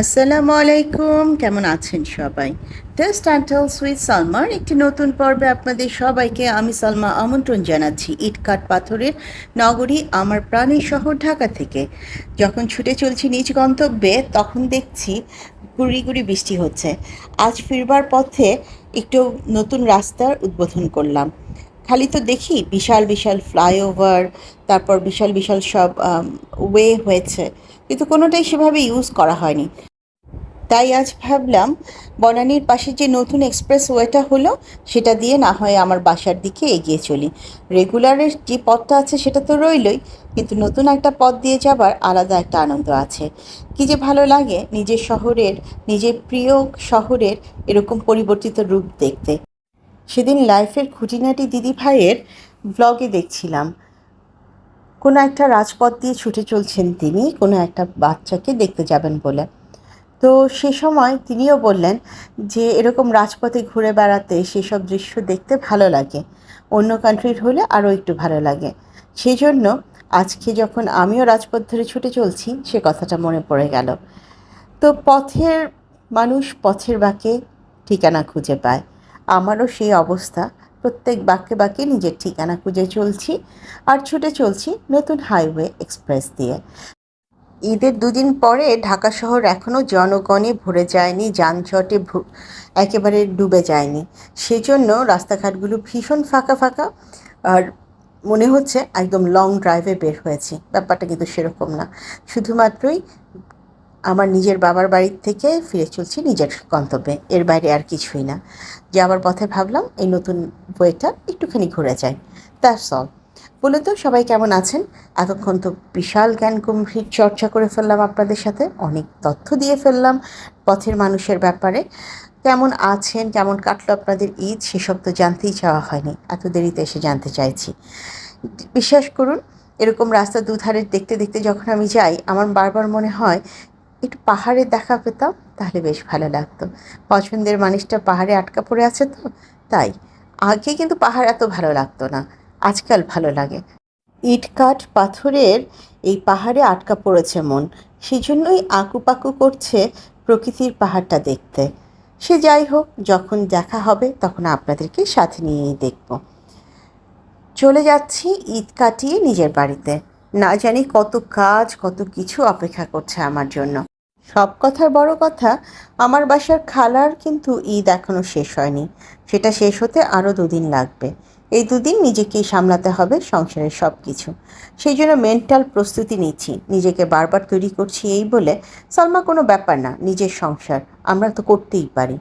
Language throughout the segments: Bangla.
আসসালামু আলাইকুম। কেমন আছেন সবাই? টেস্ট অ্যান্ড অ্যান্টেল সুইট সালমার একটি নতুন পর্বে আপনাদের সবাইকে আমি সালমা আমন্ত্রণ জানাচ্ছি ইটকাট পাথরের নগরী আমার প্রাণের শহর ঢাকা থেকে। যখন ছুটে চলছি নিজ গন্তব্যে, তখন দেখছি গুড়ি গুড়ি বৃষ্টি হচ্ছে। আজ ফিরবার পথে একটু নতুন রাস্তার উদ্বোধন করলাম। খালি তো দেখি বিশাল বিশাল ফ্লাইওভার, তারপর বিশাল বিশাল সব ওয়ে হয়েছে। কিন্তু কোনোটাই সেভাবে ইউজ করা হয়নি। তাই আজ ভাবলাম বনানীর পাশে যে নতুন এক্সপ্রেস ওয়েটা হলো, সেটা দিয়ে না হয় আমার বাসার দিকে এগিয়ে চলি। রেগুলারের যে পথটা আছে সেটা তো রইলই, কিন্তু নতুন একটা পথ দিয়ে যাবার আলাদা একটা আনন্দ আছে। কী যে ভালো লাগে নিজের শহরের, নিজের প্রিয় শহরের এরকম পরিবর্তিত রূপ দেখতে। সেদিন লাইফের খুঁটিনাটি দিদি ভাইয়ের ব্লগে দেখছিলাম। কোনো একটা রাজপথ দিয়ে ছুটে চলছেন তিনি, কোনো একটা বাচ্চাকে দেখতে যাবেন বলে। তো সে সময় তিনিও বললেন যে, এরকম রাজপথে ঘুরে বেড়াতে সেসব দৃশ্য দেখতে ভালো লাগে। অন্য কান্ট্রির হলে আরও একটু ভালো লাগে। সেই জন্য আজকে যখন আমিও রাজপথ ধরে ছুটে চলছি, সে কথাটা মনে পড়ে গেল। তো পথের মানুষ পথের বাঁকে ঠিকানা খুঁজে পায়। আমারও সেই অবস্থা। প্রত্যেক বাক্যে বাক্যে নিজের ঠিকানা খুঁজে চলছি আর ছুটে চলছি নতুন হাইওয়ে এক্সপ্রেস দিয়ে। ঈদের দুদিন পরে ঢাকা শহর এখনও জনগণে ভরে যায়নি, যানজটে একেবারে ডুবে যায়নি। সেজন্য রাস্তাঘাটগুলো ভীষণ ফাঁকা ফাঁকা আর মনে হচ্ছে একদম লং ড্রাইভে বের হয়েছি। ব্যাপারটা কিন্তু সেরকম না। শুধুমাত্রই আমার নিজের বাবার বাড়ির থেকে ফিরে চলছি নিজের গন্তব্যে। এর বাইরে আর কিছুই না। যাওয়ার পথে ভাবলাম এই নতুন বইটা একটুখানি ঘুরে যাই। তার সল বলে তো, সবাই কেমন আছেন? এতক্ষণ তো বিশাল জ্ঞান গম্ভীর চর্চা করে ফেললাম আপনাদের সাথে, অনেক তথ্য দিয়ে ফেললাম পথের মানুষের ব্যাপারে। কেমন আছেন, কেমন কাটলো আপনাদের ঈদ? সেসব তো জানতেই চাওয়া হয়নি, এত দেরিতে এসে জানতে চাইছি। বিশ্বাস করুন, এরকম রাস্তা দুধারে দেখতে দেখতে যখন আমি যাই, আমার বারবার মনে হয়, একটু পাহাড়ের দেখা পেতাম, তাহলে বেশ ভালো লাগতো। পছন্দের মানুষটা পাহাড়ে আটকা পড়ে আছে তো, তাই। আগে কিন্তু পাহাড় এত ভালো লাগতো না। আজকাল ভালো লাগে। ইটকাঠ পাথরের এই পাহাড়ে আটকা পড়েছে মন। সেই জন্যই আঁকুপাকু করছে প্রকৃতির পাহাড়টা দেখতে। সে যাই হোক, যখন দেখা হবে তখন আপনাদেরকে সাথে নিয়েই দেখব। চলে যাচ্ছি ঈদ কাটিয়ে নিজের বাড়িতে। না জানি কত কাজ, কত কিছু অপেক্ষা করছে আমার জন্য। সব কথার বড় কথা, আমার বাসার খালার কিন্তু ঈদ এখনও শেষ হয়নি। সেটা শেষ হতে আরও দুদিন লাগবে। এই দুদিন নিজেকেই সামলাতে হবে সংসারের সব কিছু সেই জন্য মেন্টাল প্রস্তুতি নিচ্ছি। নিজেকে বারবার তৈরি করছি এই বলে সালমা কোনো ব্যাপার না, নিজের সংসার, আমরা তো করতেই পারি।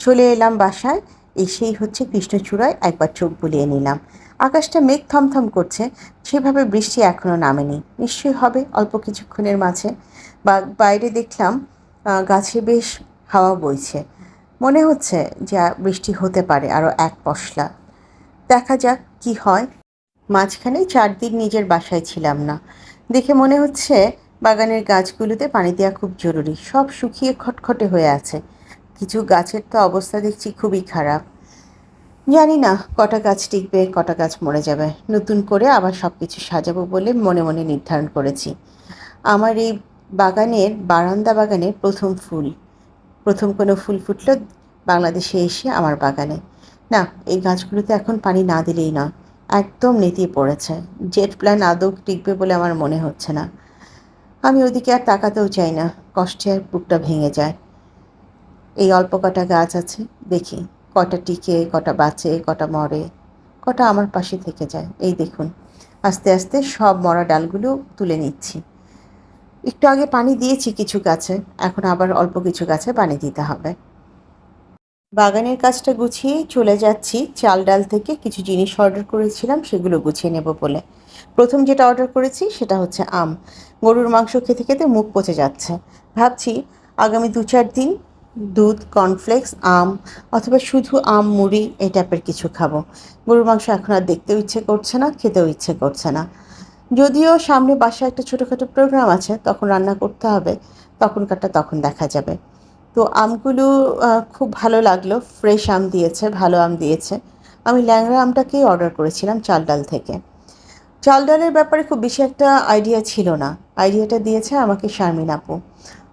চলে এলাম বাসায়, এসেই হচ্ছে কৃষ্ণচূড়ায় একবার চোখ বুলিয়ে নিলাম। আকাশটা মেঘ থমথম করছে, সেভাবে বৃষ্টি এখনও নামেনি। নিশ্চয়ই হবে অল্প কিছুক্ষণের মাঝে। বা বাইরে দেখলাম গাছে বেশ হাওয়া বইছে। মনে হচ্ছে যে বৃষ্টি হতে পারে আরও এক পশলা। দেখা যাক কি হয়। মাঝখানে চার দিন নিজের বাসায় ছিলাম না। দেখে মনে হচ্ছে বাগানের গাছগুলোতে পানি দেওয়া খুব জরুরি। সব শুকিয়ে খটখটে হয়ে আছে। কিছু গাছের তো অবস্থা দেখছি খুবই খারাপ। জানি না, কটা গাছ টিকবে, কটা গাছ মরে যাবে। নতুন করে আবার সব কিছু সাজাবো বলে মনে মনে নির্ধারণ করেছি। আমার এই বাগানের, বারান্দা বাগানের প্রথম ফুল। প্রথম কোনো ফুল ফুটলো বাংলাদেশে এসে আমার বাগানে। না, এই গাছগুলোতে এখন পানি না দিলেই নয়, একদম নেতিয়ে পড়েছে। জেট প্ল্যান আদৌ টিকবে বলে আমার মনে হচ্ছে না। আমি ওদিকে আর তাকাতেও চাই না, কষ্টে আর বুকটা ভেঙে যায়। এই অল্প কটা গাছ আছে, দেখি, কটা টিকে, কটা বাঁচে, কটা মরে, কটা আমার পাশে থেকে যায়। এই দেখুন, আস্তে আস্তে সব মরা ডালগুলো তুলে নিচ্ছি। একটু আগে পানি দিয়েছি কিছু গাছে, এখন আবার অল্প কিছু গাছে পানি দিতে হবে। বাগানের কাজটা গুছিয়ে চলে যাচ্ছি। চাল ডাল থেকে কিছু জিনিস অর্ডার করেছিলাম, সেগুলো গুছিয়ে নেব বলে। প্রথম যেটা অর্ডার করেছি, সেটা হচ্ছে আম। গরুর মাংস খেতে খেতে মুখ পচে যাচ্ছে। ভাবছি আগামী দু চার দিন দুধ কর্নফ্লেক্স আম অথবা শুধু আম, মুড়ি এই টাইপের কিছু খাব। গরুর মাংস এখন আর দেখতেও ইচ্ছে করছে না, খেতেও ইচ্ছে করছে না। যদিও সামনে বাসায় একটা ছোটোখাটো প্রোগ্রাম আছে, তখন রান্না করতে হবে, তখনকারটা তখন দেখা যাবে। তো আমগুলো খুব ভালো লাগল ফ্রেশ আম দিয়েছে, ভালো আম দিয়েছে। আমি ল্যাংড়া আমটাকেই অর্ডার করেছিলাম চাল ডাল থেকে। চাল ডালের ব্যাপারে খুব বেশি একটা আইডিয়া ছিল না। আইডিয়াটা দিয়েছে আমাকে শারমিন আপু।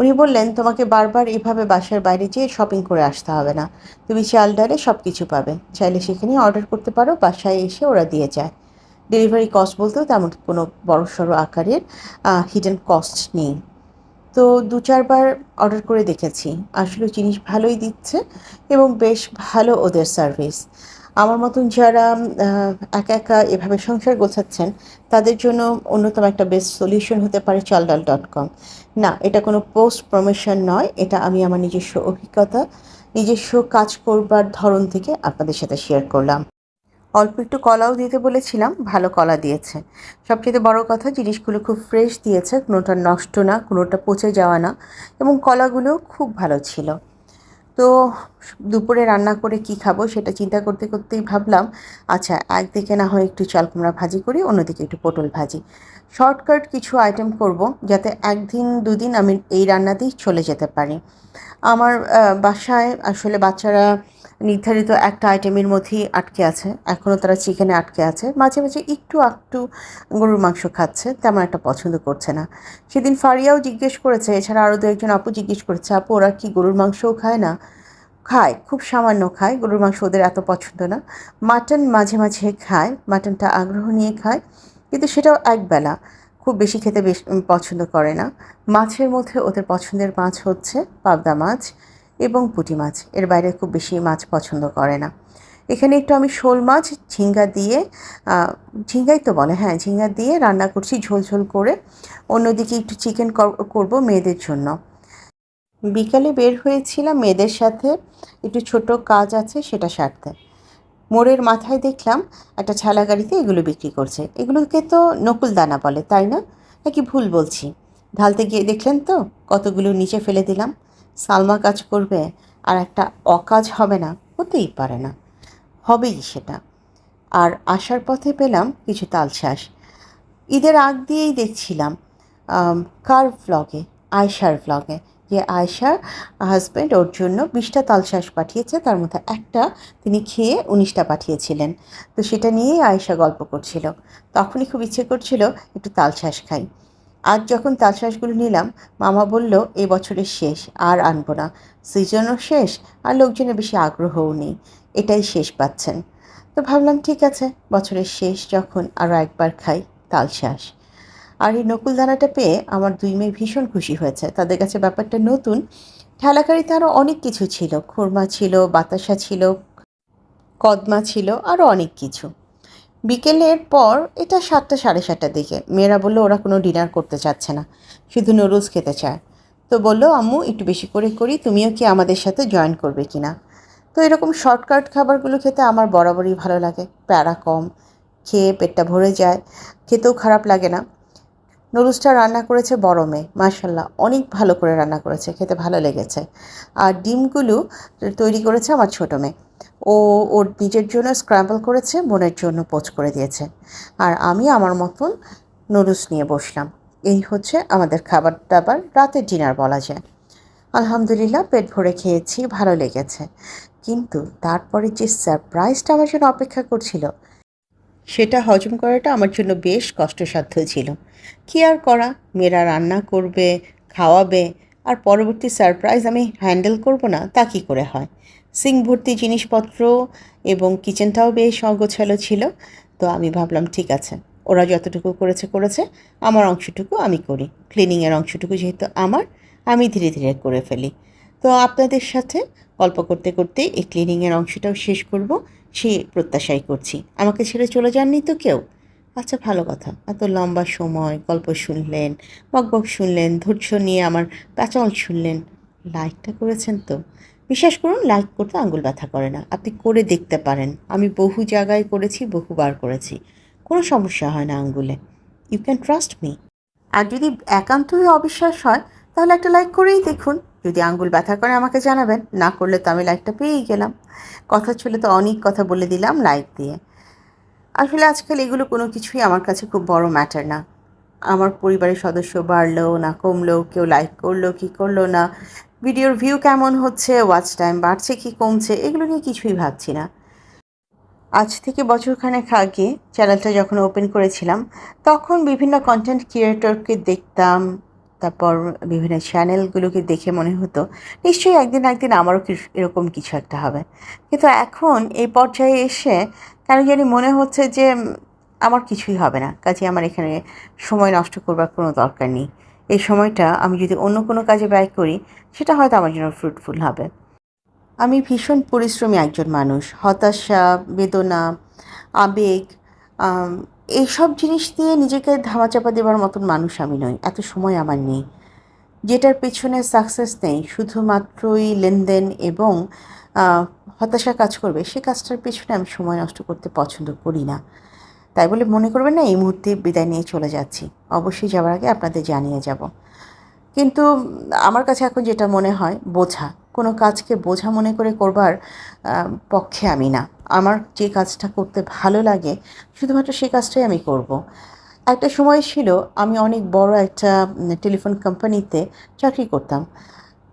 উনি বললেন, তোমাকে বারবার এভাবে বাসার বাইরে যেয়ে শপিং করে আসতে হবে না। তুমি চাল ডালে সব কিছু পাবে। চাইলে সেখানে অর্ডার করতে পারো, বাসায় এসে ওরা দিয়ে যায়। ডেলিভারি কস্ট বলতেও তেমন কোনো বড়সড় আকারের হিডেন কস্ট নেই। তো দু চারবার অর্ডার করে দেখেছি। আসলে জিনিস ভালোই দিচ্ছে এবং বেশ ভালো ওদের সার্ভিস আমার মতন যারা একা একা এভাবে সংসার গোছাচ্ছেন, তাদের জন্য অন্যতম একটা বেস্ট সলিউশন হতে পারে চালডাল ডট কম না, এটা কোনো পোস্ট প্রমোশন নয়, এটা আমি আমার নিজস্ব অভিজ্ঞতা, নিজস্ব কাজ করবার ধরন থেকে আপনাদের সাথে শেয়ার করলাম। অল্প একটু কলাও দিতে বলেছিলাম, ভালো কলা দিয়েছে। সবচেয়ে বড় কথা, জিনিসগুলো খুব ফ্রেশ দিয়েছে, কোনোটা নষ্ট না, কোনোটা পচে যাওয়া না, এবং কলাগুলো খুব ভালো ছিল। তো দুপুরে রান্না করে কি খাব সেটা চিন্তা করতে করতেই ভাবলাম আচ্ছা একদিকে না হয় একটু চাল কুমড়া ভাজি করি, অন্যদিকে একটু পটল ভাজি। শর্টকাট কিছু আইটেম করব, যাতে একদিন, দুদিন আমি এই রান্নাতেই চলে যেতে পারি। আমার বাসায় আসলে বাচ্চারা নির্ধারিত একটা আইটেমের মধ্যেই আটকে আছে। এখনও তারা চিকেনে আটকে আছে। মাঝে মাঝে একটু একটু গরুর মাংস খাচ্ছে, তেমন একটা পছন্দ করছে না। সেদিন ফারিয়াও জিজ্ঞেস করেছে, এছাড়া আরও দু একজন আপু জিজ্ঞেস করেছে, আপু, ওরা কি গরুর মাংসও খায় না? খায়, খুব সামান্য খায়। গরুর মাংস ওদের এত পছন্দ না। মাটন মাঝে মাঝে খায়, মাটনটা আগ্রহ নিয়ে খায়, কিন্তু সেটাও একবেলা। খুব বেশি খেতে বেশ পছন্দ করে না। মাছের মধ্যে ওদের পছন্দের মাছ হচ্ছে পাবদা মাছ এবং পুঁটি মাছ। এর বাইরে খুব বেশি মাছ পছন্দ করে না। এখানে একটু আমি শোল মাছ, ঝিঙ্গা দিয়ে ঝিঙ্গাই তো বলে হ্যাঁ ঝিঙ্গা দিয়ে রান্না করছি ঝোল ঝোল করে। অন্যদিকে একটু চিকেন করব মেয়েদের জন্য। বিকালে বের হয়েছিলাম মেয়েদের সাথে, একটু ছোট কাজ আছে সেটা সারতে। মোড়ের মাথায় দেখলাম একটা ছালা গাড়িতে এগুলো বিক্রি করছে। এগুলোকে তো নকুল দানা বলে, তাই না? নাকি ভুল বলছি? ঢালতে গিয়ে দেখলেন তো? কতগুলো নিচে ফেলে দিলাম। সালমা কাজ করবে আর একটা অকাজ হবে না, হতেই পারে না। হবেই সেটা। আর আসার পথে পেলাম কিছু তালশাঁস। ঈদের আগ দিয়েই দেখছিলাম কার ভ্লগে আয়শার ভ্লগে যে আয়শার হাজব্যান্ড ওর জন্য বিশটা তালশাঁস পাঠিয়েছে, তার মধ্যে একটা তিনি খেয়ে উনিশটা পাঠিয়েছিলেন। তো সেটা নিয়েই আয়শা গল্প করছিল। তখনই খুব ইচ্ছে করছিল একটু তালশাঁস খাই। আজ যখন তালশাঁসগুলো নিলাম, মামা বলল, এ বছরের শেষ, আর আনব না। সিজনও শেষ, আর লোকজনের বেশি আগ্রহও নেই। এটাই শেষ পাচ্ছেন। তো ভাবলাম, ঠিক আছে, বছরের শেষ যখন আরও একবার খাই তালশাঁস আর এই নকুল দানাটা পেয়ে আমার দুই মেয়ে ভীষণ খুশি হয়েছে। তাদের কাছে ব্যাপারটা নতুন। ঠেলাকারিতে আরও অনেক কিছু ছিল। খুরমা ছিল, বাতাসা ছিল, কদমা ছিল আরও অনেক কিছু। বিকেলের পর এটা সাতটা সাড়ে সাতটার দিকে। মেয়েরা বলল, ওরা কোনো ডিনার করতে চাচ্ছে না। শুধু নুডলস খেতে চায়। তো বলল, আম্মু, একটু বেশি করে করি, তুমিও কি আমাদের সাথে জয়েন করবে কি না? তো এরকম শর্টকাট খাবারগুলো খেতে আমার বরাবরই ভালো লাগে। প্যারা কম, খেয়ে পেটটা ভরে যায়। খেতেও খারাপ লাগে না। নুডলসটা রান্না করেছে বড় মেয়ে। অনেক ভালো করে রান্না করেছে, খেতে ভালো লেগেছে। আর ডিমগুলো তৈরি করেছে আমার ছোটো মেয়ে। ও, ওর নিজের জন্য স্ক্র্যাম্বল করেছে, বোনের জন্য পোচ করে দিয়েছে। আর আমি আমার মতন নুডলস নিয়ে বসলাম। এই হচ্ছে আমাদের খাবার দাবার, রাতের ডিনার বলা যায়। আলহামদুলিল্লাহ, পেট ভরে খেয়েছি, ভালো লেগেছে। কিন্তু তারপরে যে সারপ্রাইজটা আমার জন্য অপেক্ষা করছিল সেটা হজম করাটা আমার জন্য বেশ কষ্টসাধ্য ছিল। কী আর করা? মেয়েরা রান্না করবে, খাওয়াবে, আর পরবর্তী সারপ্রাইজ আমি হ্যান্ডেল করব না, তা কী করে হয়? সিং ভর্তি জিনিসপত্র এবং কিচেনটাও বেশ অগোছালো ছিল, তো আমি ভাবলাম, ঠিক আছে, ওরা যতটুকু করেছে করেছে, আমার অংশটুকু আমি করি। ক্লিনিংয়ের অংশটুকু যেহেতু আমার, আমি ধীরে ধীরে করে ফেলি। তো আপনাদের সাথে গল্প করতে করতে এই ক্লিনিংয়ের অংশটাও শেষ করব। সেই প্রত্যাশাই করছি। আমাকে ছেড়ে চলে যাননি তো কেউ? আচ্ছা ভালো কথা। এত লম্বা সময়, গল্প শুনলেন, বকবক শুনলেন, ধৈর্য নিয়ে আমার প্যাচাল শুনলেন। লাইকটা করেছেন তো? বিশ্বাস করুন, লাইক করতে আঙুল ব্যথা করে না। আপনি করে দেখতে পারেন। আমি বহু জায়গায় করেছি, বহুবার করেছি। কোনো সমস্যা হয় না আঙ্গুলে। ইউ ক্যান ট্রাস্ট মি আর যদি একান্তই অবিশ্বাস হয়, তাহলে একটা লাইক করেই দেখুন। যদি আঙ্গুল ব্যথা করে আমাকে জানাবেন, না করলে তো আমি লাইকটা পেয়েই গেলাম। কথা ছিল তো অনেক কথা বলে দিলাম লাইক দিয়ে। আসলে আজকাল এগুলো কোনো কিছুই আমার কাছে খুব বড় ম্যাটার না। আমার পরিবারের সদস্য বাড়লো, না কমলো, কেউ লাইক করল, কি করল না। ভিডিওর ভিউ কেমন হচ্ছে, ওয়াচ টাইম বাড়ছে, কি কমছে, এগুলো নিয়ে কিছুই ভাবছি না। আজ থেকে বছরখানেক আগে চ্যানেলটা যখন ওপেন করেছিলাম, তখন বিভিন্ন কন্টেন্ট ক্রিয়েটরকে দেখতাম তারপর বিভিন্ন চ্যানেলগুলোকে দেখে মনে হতো, নিশ্চয়ই একদিন একদিন আমারও এরকম কিছু একটা হবে। কিন্তু এখন এই পর্যায়ে এসে কেন জানি মনে হচ্ছে যে আমার কিছুই হবে না। কাজে আমার এখানে সময় নষ্ট করবার কোনো দরকার নেই। এই সময়টা আমি যদি অন্য কোনো কাজে ব্যয় করি, সেটা হয়তো আমার জন্য ফ্রুটফুল হবে। আমি ভীষণ পরিশ্রমী একজন মানুষ। হতাশা, বেদনা, আবেগ এইসব জিনিস দিয়ে নিজেকে ধামাচাপা দেওয়ার মতন মানুষ আমি নই। এত সময় আমার নেই। যেটার পেছনে সাকসেস নেই, শুধুমাত্রই লেনদেন এবং হতাশা কাজ করবে, সে কাজটার পেছনে আমি সময় নষ্ট করতে পছন্দ করি না। তাই বলে মনে করবেন না, এই মুহূর্তে বিদায় নিয়ে চলে যাচ্ছি। অবশ্যই যাওয়ার আগে আপনাদের জানিয়ে যাব। কিন্তু, আমার কাছে এখন যেটা মনে হয়, বোঝা। কোনো কাজকে বোঝা মনে করে করবার পক্ষে আমি না। আমার যে কাজটা করতে ভালো লাগে, শুধুমাত্র সেই কাজটাই আমি করব। একটা সময় ছিল আমি অনেক বড় একটা টেলিফোন কোম্পানিতে চাকরি করতাম।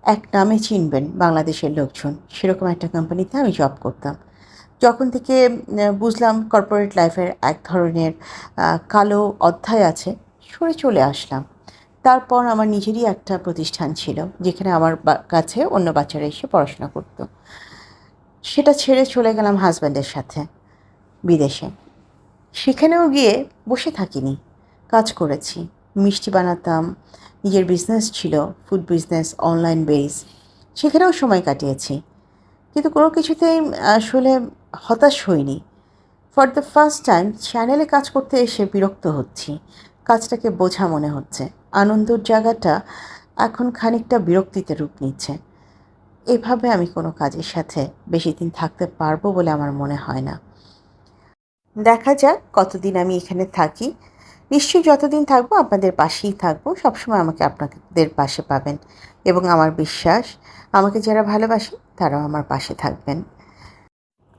এক নামে চিনবেন বাংলাদেশের লোকজন, সেরকম একটা কোম্পানিতে আমি জব করতাম। যখন থেকে বুঝলাম কর্পোরেট লাইফের এক ধরনের কালো অধ্যায় আছে, সরে চলে আসলাম। তারপর আমার নিজেরই একটা প্রতিষ্ঠান ছিল, যেখানে আমার কাছে অন্য বাচ্চারা এসে পড়াশোনা করতো। সেটা ছেড়ে চলে গেলাম হাজব্যান্ডের সাথে, বিদেশে। সেখানেও গিয়ে বসে থাকিনি, কাজ করেছি। মিষ্টি বানাতাম, নিজের বিজনেস ছিল ফুড বিজনেস অনলাইন বেস সেখানেও সময় কাটিয়েছি। কিন্তু কোনো কিছুতেই আসলে হতাশ হইনি। ফর দ্য ফার্স্ট টাইম চ্যানেলে কাজ করতে এসে বিরক্ত হচ্ছি, কাজটাকে বোঝা মনে হচ্ছে। আনন্দর জায়গাটা এখন খানিকটা বিরক্তিতে রূপ নিচ্ছে। এভাবে আমি কোনো কাজের সাথে বেশি দিন থাকতে পারব বলে আমার মনে হয় না। দেখা যাক কতদিন আমি এখানে থাকি। নিশ্চয়ই যতদিন থাকব আপনাদের পাশেই থাকব। সবসময় আমাকে আপনাদের পাশে পাবেন এবং আমার বিশ্বাস, আমাকে যারা ভালোবাসে তারাও আমার পাশে থাকবেন।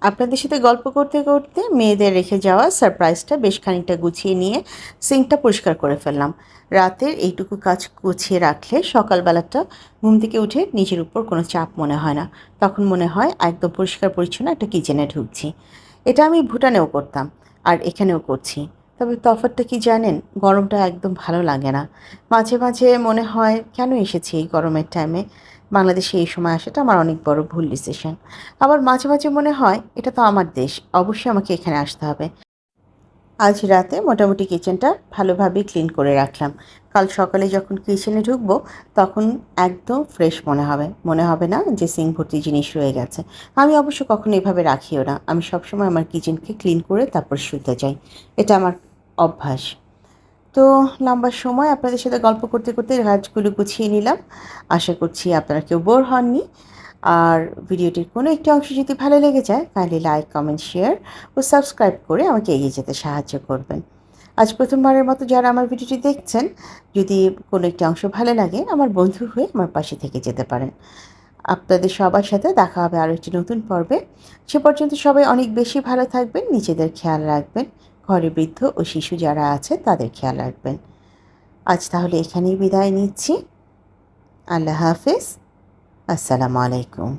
আপনাদের সাথে গল্প করতে করতে মেয়েদের রেখে যাওয়া সারপ্রাইজটা বেশ খানিকটা গুছিয়ে নিয়ে সিঙ্কটা পরিষ্কার করে ফেললাম। রাতের এইটুকু কাজ গুছিয়ে রাখলে সকালবেলাটা ঘুম থেকে উঠে নিজের উপর কোনো চাপ মনে হয় না। তখন মনে হয়, একদম পরিষ্কার পরিচ্ছন্ন একটা কিচেনে ঢুকছি। এটা আমি ভুটানেও করতাম আর এখানেও করছি। তবে তফাৎটা কি জানেন? গরমটা একদম ভালো লাগে না। মাঝে মাঝে মনে হয়, কেন এসেছি এই গরমের টাইমে বাংলাদেশে এই সময় আসাটা আমার অনেক বড় ভুল ডিসিশন আবার মাঝে মাঝে মনে হয়, এটা তো আমার দেশ, অবশ্যই আমাকে এখানে আসতে হবে। আজ রাতে মোটামুটি কিচেনটা ভালোভাবে ক্লিন করে রাখলাম। কাল সকালে যখন কিচেনে ঢুকবো, তখন একদম ফ্রেশ মনে হবে। মনে হবে না যে সিং ভর্তি জিনিস রয়ে গেছে। আমি অবশ্য কখনো এভাবে রাখিও না। আমি সবসময় আমার কিচেনকে ক্লিন করে তারপর শুতে যাই। এটা আমার অভ্যাস। তো লম্বা সময় আপনাদের সাথে গল্প করতে করতে কাজগুলো গুছিয়ে নিলাম। আশা করছি আপনারা কেউ বোর হননি। আর ভিডিওটির কোনো একটি অংশ যদি ভালো লেগে যায় কাইন্ডলি লাইক কমেন্ট শেয়ার ও সাবস্ক্রাইব করে আমাকে এগিয়ে যেতে সাহায্য করবেন। আজ প্রথমবারের মতো যারা আমার ভিডিওটি দেখছেন, যদি কোনো একটি অংশ ভালো লাগে, আমার বন্ধু হয়ে আমার পাশে থেকে যেতে পারেন। আপনাদের সবার সাথে দেখা হবে আরও একটি নতুন পর্বে। সে পর্যন্ত সবাই অনেক বেশি ভালো থাকবেন, নিজেদের খেয়াল রাখবেন, ঘরে বৃদ্ধ ও শিশু যারা আছে তাদের খেয়াল রাখবেন। আজ তাহলে এখানেই বিদায় নিচ্ছি। আল্লাহ হাফিজ। আসসালামু আলাইকুম